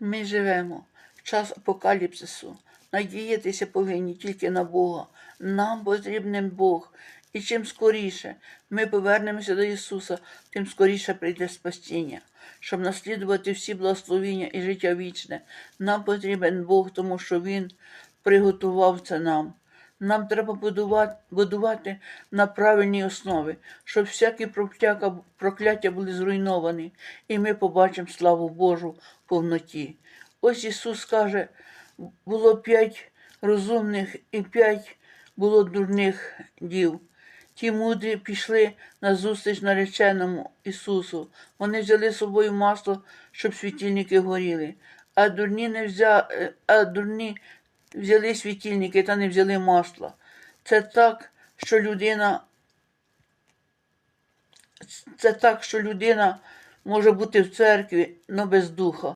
Ми живемо в час апокаліпсису. Надіятися повинні тільки на Бога. Нам потрібен Бог. І чим скоріше ми повернемося до Ісуса, тим скоріше прийде спасіння. Щоб наслідувати всі благословіння і життя вічне, нам потрібен Бог, тому що Він приготував це нам. Нам треба будувати, будувати на правильній основі, щоб всякі прокляття, прокляття були зруйновані, і ми побачимо славу Божу в повноті. Ось Ісус каже, було п'ять розумних і п'ять було дурних дів. Ті мудрі пішли на зустріч нареченому Ісусу. Вони взяли з собою масло, щоб світильники горіли. А дурні не взя... е, а дурні взяли світильники та не взяли масла. Це так, що людина. Це так, що людина може бути в церкві, але без духа.